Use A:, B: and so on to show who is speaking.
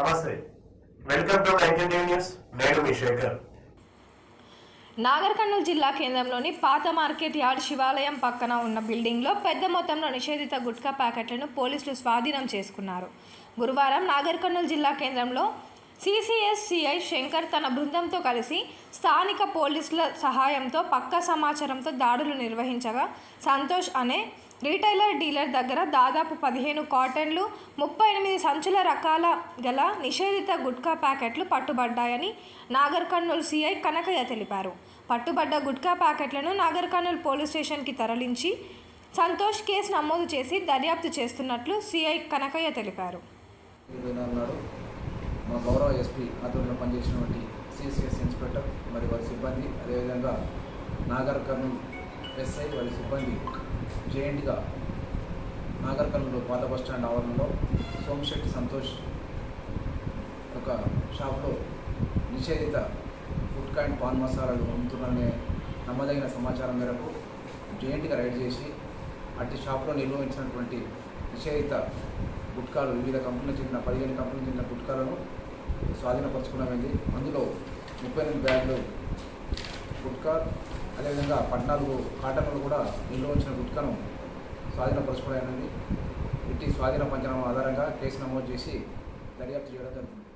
A: నమస్తే. Welcome to nineteen news. నేను మీ శేఖర్.
B: నాగర్ కర్నూలు జిల్లా కేంద్రంలోని పాత మార్కెట్ యార్డ్ శివాలయం పక్కన ఉన్న బిల్డింగ్లో పెద్ద మొత్తంలో నిషేధిత గుట్కా ప్యాకెట్లను పోలీసులు స్వాధీనం చేసుకున్నారు. గురువారం నాగర్ కర్నూలు జిల్లా కేంద్రంలో సిసిఎస్ సిఐ శంకర్ తన బృందంతో కలిసి స్థానిక పోలీసుల సహాయంతో పక్కా సమాచారంతో దాడులు నిర్వహించగా సంతోష్ అనే రీటైలర్ డీలర్ దగ్గర దాదాపు పదిహేను కాటన్లు ముప్పై ఎనిమిది సంచుల రకాల గల నిషేధిత గుట్కా ప్యాకెట్లు పట్టుబడ్డాయని నాగర్ కర్నూలు సిఐ కనకయ్య తెలిపారు. పట్టుబడ్డ గుట్కా ప్యాకెట్లను నాగర్ కర్నూలు పోలీస్ స్టేషన్కి తరలించి సంతోష్ కేసు నమోదు చేసి దర్యాప్తు చేస్తున్నట్లు సిఐ కనకయ్య తెలిపారు.
C: మన మా గౌరవ ఎస్పీ ఆధ్వర్యంలో పనిచేసినటువంటి సిసిఎస్ ఇన్స్పెక్టర్ మరి వారి సిబ్బంది అదేవిధంగా నాగర్ కర్నూలు ఎస్ఐ వారి సిబ్బంది జేఎంట్గా నాగర్ కర్నూలు పాత బస్ స్టాండ్ ఆవరణలో సోమశెట్టి సంతోష్ ఒక షాప్లో నిషేధిత ఫుడ్ అండ్ పాన్ మసాలాలు అమ్ముతున్నారనే నమ్మదగిన సమాచారం మేరకు జేఎంట్గా రైడ్ చేసి అట్టి షాప్లో నిల్వ ఉంచినటువంటి నిషేధిత గుట్కాలు వివిధ కంపెనీలకు చెందిన పదిహేను కంపెనీలకు చెందిన గుట్కాలను స్వాధీనపరచుకున్నామైంది. అందులో ముప్పై ఎనిమిది బ్యాగులు గుట్కా అదేవిధంగా పద్నాలుగు కాటన్లు కూడా నిల్వ ఉంచిన గుట్కాను స్వాధీనపరచుకోవడం ఇట్టి స్వాధీన పంచనామా ఆధారంగా కేసు నమోదు చేసి దర్యాప్తు చేయడం జరుగుతుంది